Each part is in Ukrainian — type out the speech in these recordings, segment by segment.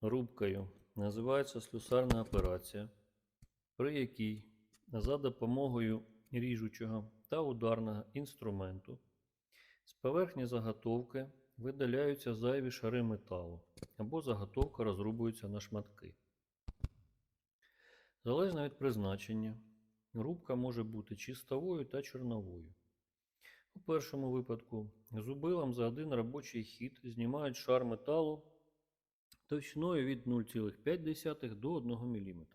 рубкою називається слюсарна операція, при якій за допомогою ріжучого та ударного інструменту з поверхні заготовки видаляються зайві шари металу або заготовка розрубується на шматки. Залежно від призначення, рубка може бути чистовою та чорновою. У першому випадку зубилом за один робочий хід знімають шар металу товщиною від 0,5 до 1 мм.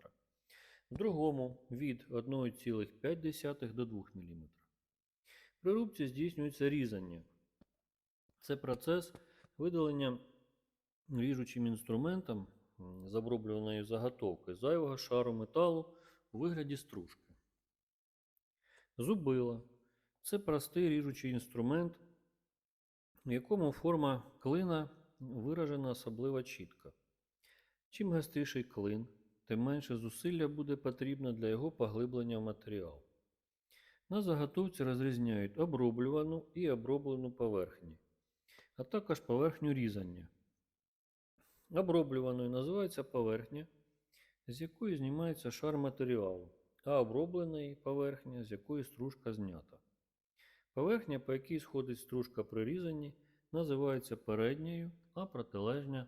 В другому від 1,5 до 2 мм. При рубці здійснюється різання. Це процес видалення ріжучим інструментом з оброблюваної заготовки зайвого шару металу у вигляді стружки. Зубила це простий ріжучий інструмент, в якому форма клина виражена особливо чітко. Чим гостріший клин, тим менше зусилля буде потрібно для його поглиблення в матеріал. На заготовці розрізняють оброблювану і оброблену поверхні, а також поверхню різання. Оброблюваною називається поверхня, з якої знімається шар матеріалу, а обробленої поверхня, з якої стружка знята. Поверхня, по якій сходить стружка при різанні, називається передньою, а протилежня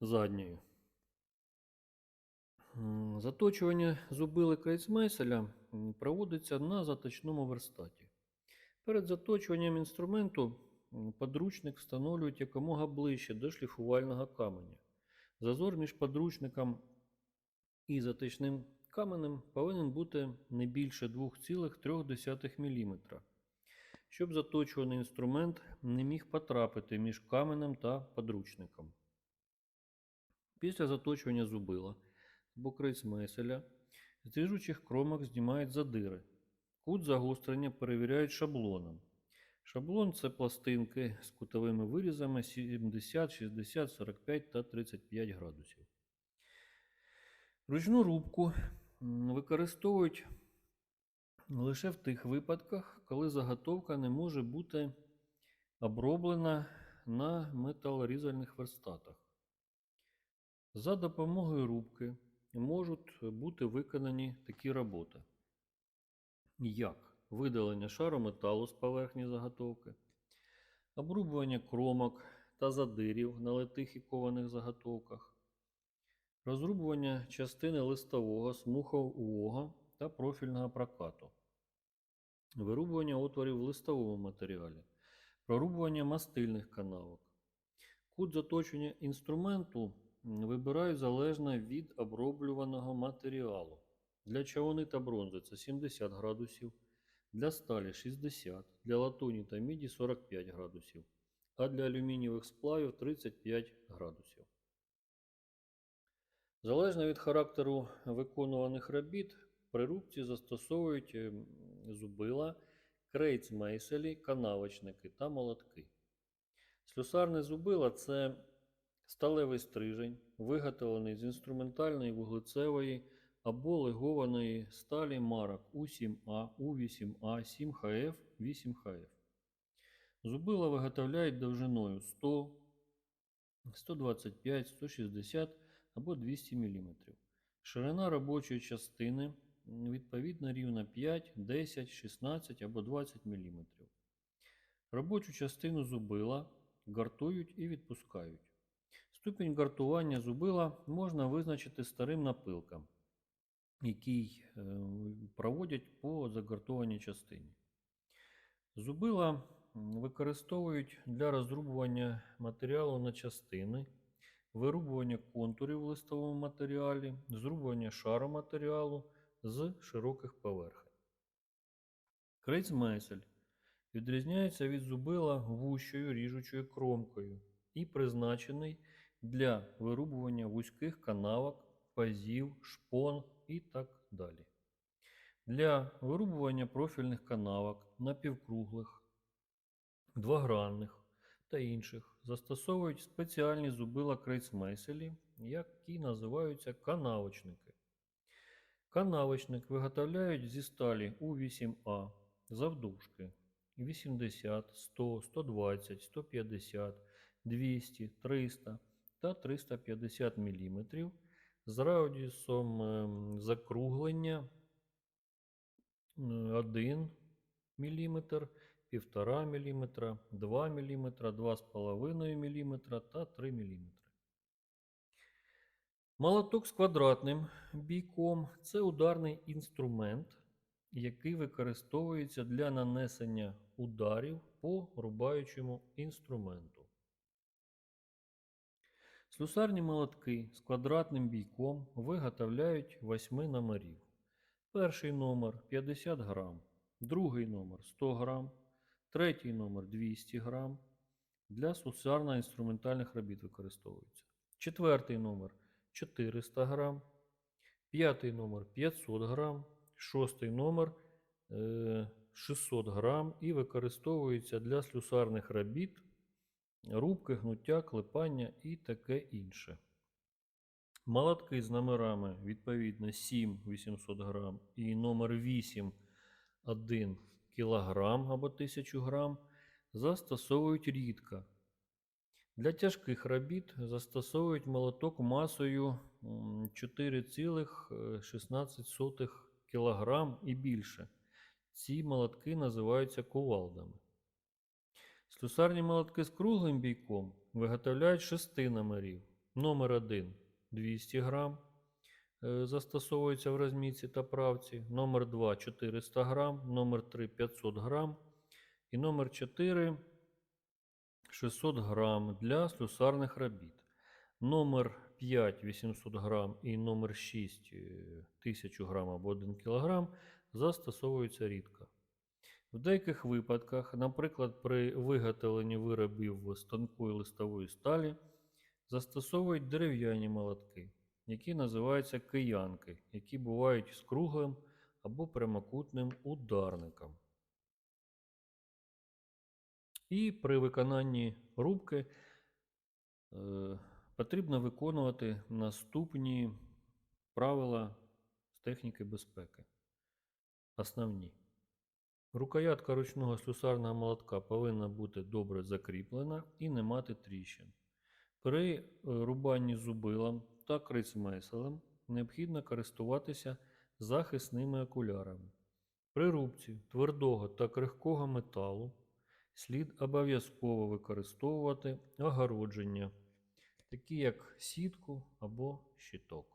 задньою. Заточування зубили крейцмейселя проводиться на заточному верстаті. Перед заточуванням інструменту подручник встановлюють якомога ближче до шліфувального каменя. Зазор між подручником і затичним каменем повинен бути не більше 2,3 мм, щоб заточуваний інструмент не міг потрапити між каменем та подручником. Після заточування зубила або крейцмейселя з ріжучих кромок знімають задири. Кут загострення перевіряють шаблоном. Шаблон це пластинки з кутовими вирізами 70, 60, 45 та 35 градусів. Ручну рубку використовують лише в тих випадках, коли заготовка не може бути оброблена на металорізальних верстатах. За допомогою рубки можуть бути виконані такі роботи, як? Видалення шару металу з поверхні заготовки, обрубування кромок та задирів на литих і кованих заготовках, розрубування частини листового, смухового та профільного прокату, вирубування отворів в листовому матеріалі, прорубування мастильних канавок. Кут заточення інструменту вибирають залежно від оброблюваного матеріалу. Для чавуни та бронзи це 70 градусів, для сталі 60, для латуні та міді 45 градусів, а для алюмінієвих сплавів 35 градусів. Залежно від характеру виконуваних робіт, при рубці застосовують ем, зубила, крейцмейселі, канавочники та молотки. Слюсарне зубило це сталевий стрижень, виготовлений з інструментальної вуглецевої або легованої сталі марок У7А, У8А, 7ХФ, 8ХФ. Зубила виготовляють довжиною 100, 125, 160 або 200 мм. Ширина робочої частини відповідно рівна 5, 10, 16 або 20 мм. Робочу частину зубила гартують і відпускають. Ступінь гартування зубила можна визначити старим напилком, який е, проводять по загартованій частині. Зубила використовують для розрубування матеріалу на частини, вирубування контурів в листовому матеріалі, зрубування шару матеріалу з широких поверхень. Крейцмейсель відрізняється від зубила вущою ріжучою кромкою і призначений для вирубування вузьких канавок, пазів, шпон і так далі. Для вирубування профільних канавок, напівкруглих, двогранних та інших застосовують спеціальні зубила крейцмейселі, які називаються канавочники. Канавочник виготовляють зі сталі У8А завдовжки 80, 100, 120, 150, 200, 300 та 350 мм з радіусом ем, закруглення е, 1 мм, 1,5 мм, 2 мм, 2,5 мм та 3 мм. Молоток з квадратним бійком це ударний інструмент, який використовується для нанесення ударів по рубаючому інструменту. Слюсарні молотки з квадратним бійком виготовляють 8 номерів. Перший номер 50 грам, другий номер 100 грам, третій номер 200 грам. Для слюсарно-інструментальних робіт використовується. Четвертий номер 400 грам, п'ятий номер 500 грам, шостий номер е, 600 грам і використовується для слюсарних робіт, рубки, гнуття, клепання і таке інше. Молотки з номерами відповідно 7 800 грам і номер 8 1 кілограм або 1000 грам застосовують рідко. Для тяжких робіт застосовують молоток масою м, 4,16 кг і більше. Ці молотки називаються кувалдами. Слюсарні молотки з круглим бійком виготовляють 6 номерів. Номер 1 200 грам. е, Застосовується в розмітці та правці. Номер 2 400 грам. Номер 3 500 грам. І номер 4 600 грам для слюсарних робіт. Номер 5 800 грам і номер 6 е, 1000 грам або 1 кг застосовуються рідко. В деяких випадках, наприклад, при виготовленні виробів з тонкої листової сталі, застосовують дерев'яні молотки, які називаються киянки, які бувають з круглим або прямокутним ударником. І при виконанні рубки е, потрібно виконувати наступні правила з техніки безпеки. Основні. Рукоятка ручного слюсарного молотка повинна бути добре закріплена і не мати тріщин. При е, рубанні зубилом та крицмеселем необхідно користуватися захисними окулярами. При рубці твердого та крихкого металу слід обов'язково використовувати огородження, такі як сітку або щиток.